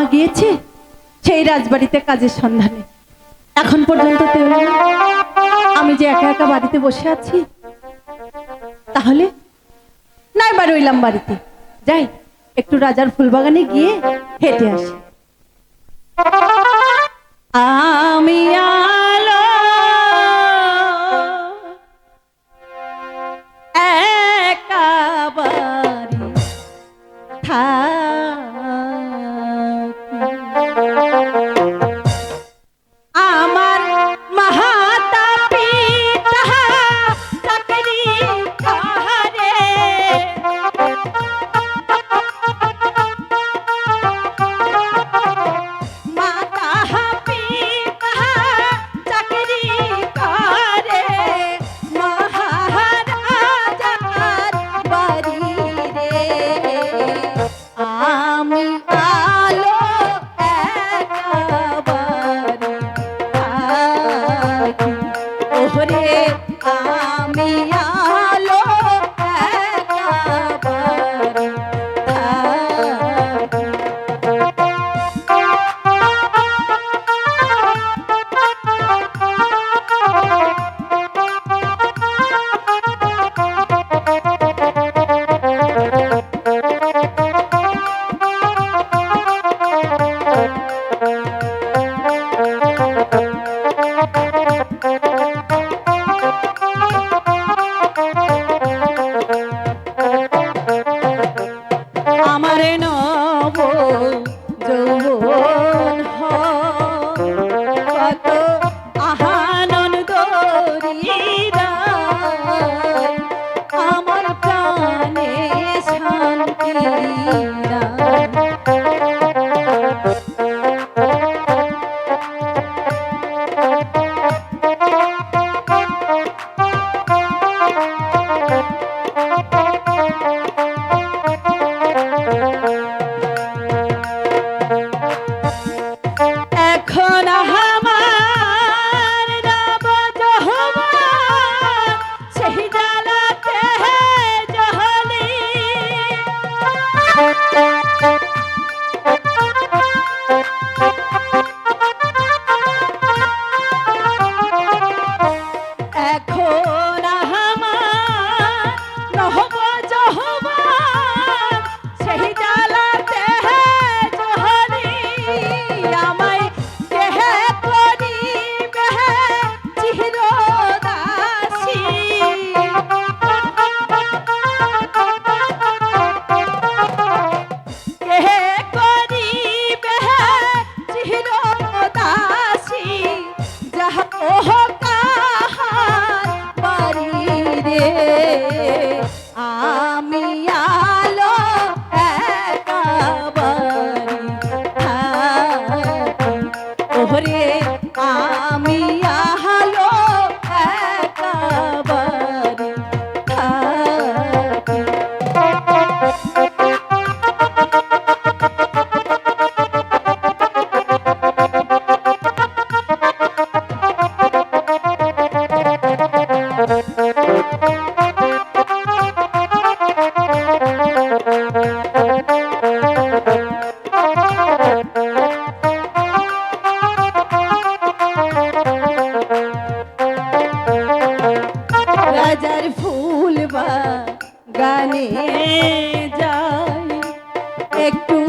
মামা গিয়েছে? সেই রাজবাড়িতে কাজের সন্ধানে। এখন পর্যন্ত আমি যে একা একা বাড়িতে বসে আছি, তাহলে না এবার রইলাম বাড়িতে। যাই, একটু রাজার ফুলবাগানে গিয়ে হেঁটে আসি। আমি আলো একা বাড়ি থা ভালো একটু